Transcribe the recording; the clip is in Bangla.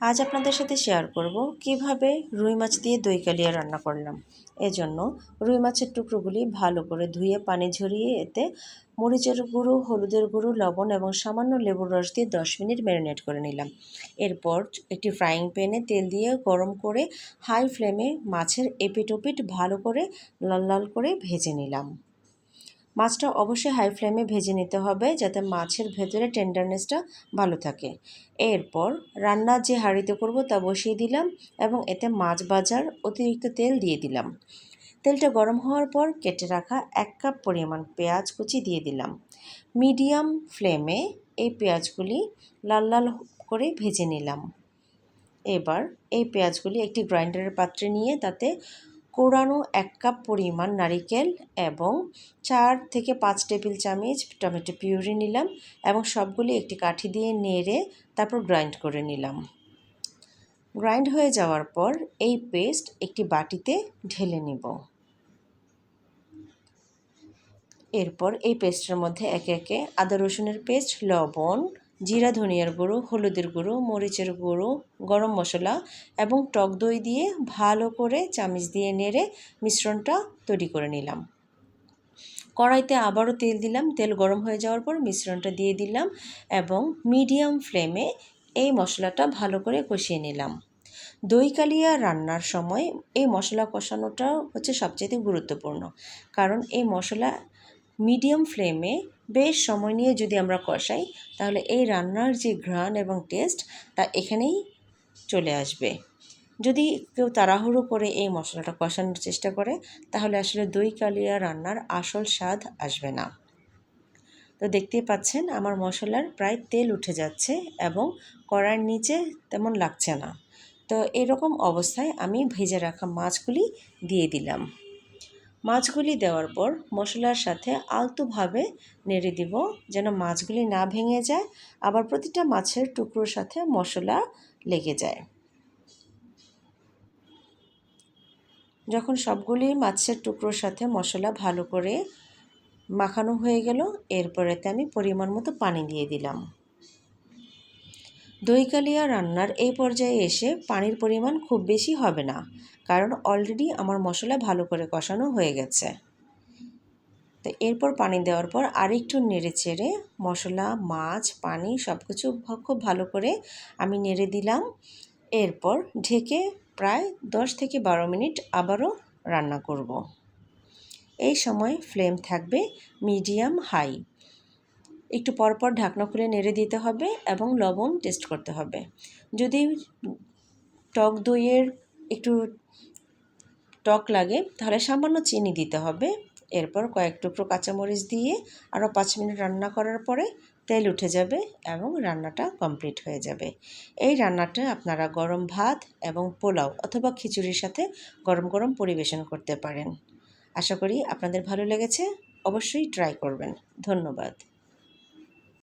আজ আপনাদের সাথে শেয়ার করব কীভাবে রুই মাছ দিয়ে দই কালিয়া রান্না করলাম। এজন্য রুই মাছের টুকরোগুলি ভালো করে ধুয়ে পানি ঝরিয়ে এতে মরিচের গুঁড়ো, হলুদের গুঁড়ো, লবণ এবং সামান্য লেবুর রস দিয়ে দশ মিনিট ম্যারিনেট করে নিলাম। এরপর একটি ফ্রাইং প্যানে তেল দিয়ে গরম করে হাই ফ্লেমে মাছের এপিট ওপিট ভালো করে লাল লাল করে ভেজে নিলাম। মাছটা অবশ্যই হাই ফ্লেমে ভেজে নিতে হবে যাতে মাছের ভেতরে টেন্ডারনেসটা ভালো থাকে। এরপর রান্না যে হাঁড়িতে করব তা বসিয়ে দিলাম এবং এতে মাছ বাজার অতিরিক্ত তেল দিয়ে দিলাম। তেলটা গরম হওয়ার পর কেটে রাখা এক কাপ পরিমাণ পেঁয়াজ কুচি দিয়ে দিলাম। মিডিয়াম ফ্লেমে এই পেঁয়াজগুলি লাল লাল করে ভেজে নিলাম। এবার এই পেঁয়াজগুলি একটি গ্রাইন্ডারের পাত্রে নিয়ে তাতে কোরানো এক কাপ পরিমাণ নারিকেল এবং চার থেকে পাঁচ টেবিল চামচ টমেটো পিউরি নিলাম এবং সবগুলি একটি কাঠি দিয়ে নেড়ে তারপর গ্রাইন্ড করে নিলাম। গ্রাইন্ড হয়ে যাওয়ার পর এই পেস্ট একটি বাটিতে ঢেলে নেব। এরপর এই পেস্টের মধ্যে একে একে আদা রসুনের পেস্ট, লবণ জিরা ধনিয়ার গুঁড়ো, হলুদের গুঁড়ো, মরিচের গুঁড়ো, গরম মশলা এবং টক দই দিয়ে ভালো করে চামিচ দিয়ে নেড়ে মিশ্রণটা তৈরি করে নিলাম। কড়াইতে আবারও তেল দিলাম। তেল গরম হয়ে যাওয়ার পর মিশ্রণটা দিয়ে দিলাম এবং মিডিয়াম ফ্লেমে এই মশলাটা ভালো করে কষিয়ে নিলাম। দই কালিয়া রান্নার সময় এই মশলা কষানোটা হচ্ছে সবচেয়ে গুরুত্বপূর্ণ। কারণ এই মশলা মিডিয়াম ফ্লেমে বেশ সময় নিয়ে যদি আমরা কষাই, তাহলে এই রান্নার যে ঘ্রাণ এবং টেস্ট তা এখানেই চলে আসবে। যদি কেউ তাড়াহুড়ো করে এই মশলাটা কষানোর চেষ্টা করে, তাহলে আসলে দই কালিয়া রান্নার আসল স্বাদ আসবে না। তো দেখতেই পাচ্ছেন, আমার মশলার প্রায় তেল উঠে যাচ্ছে এবং কড়ার নিচে তেমন লাগছে না। তো এরকম অবস্থায় আমি ভেজে রাখা মাছগুলি দিয়ে দিলাম। মাছগুলি দেওয়ার পর মশলার সাথে আলতোভাবে নেড়ে দিব, যেন মাছগুলি না ভেঙে যায়। আবার প্রতিটা মাছের টুকরোর সাথে মশলা লেগে যায়। যখন সবগুলি মাছের টুকরোর সাথে মশলা ভালো করে মাখানো হয়ে গেল, এরপরেতে আমি পরিমাণ মতো পানি দিয়ে দিলাম। দই কালিয়া রান্নার এই পর্যায়ে এসে পানির পরিমাণ খুব বেশি হবে না, কারণ অলরেডি আমার মশলা ভালো করে কষানো হয়ে গেছে। তো এরপর পানি দেওয়ার পর আরেকটু নেড়ে চেড়ে মশলা, মাছ, পানি সব কিছু খুব ভালো করে আমি নেড়ে দিলাম। এরপর ঢেকে প্রায় দশ থেকে বারো মিনিট আবারও রান্না করব। এই সময় ফ্লেম থাকবে মিডিয়াম হাই। একটু পরপর ঢাকনা খুলে নেড়ে দিতে হবে এবং লবণ টেস্ট করতে হবে। যদি টক দইয়ের একটু টক লাগে, তাহলে সামান্য চিনি দিতে হবে। এরপর কয়েক টুকরো কাঁচামরিচ দিয়ে আরও পাঁচ মিনিট রান্না করার পরে তেল উঠে যাবে এবং রান্নাটা কমপ্লিট হয়ে যাবে। এই রান্নাটা আপনারা গরম ভাত এবং পোলাও অথবা খিচুড়ির সাথে গরম গরম পরিবেশন করতে পারেন। আশা করি আপনাদের ভালো লেগেছে, অবশ্যই ট্রাই করবেন। ধন্যবাদ।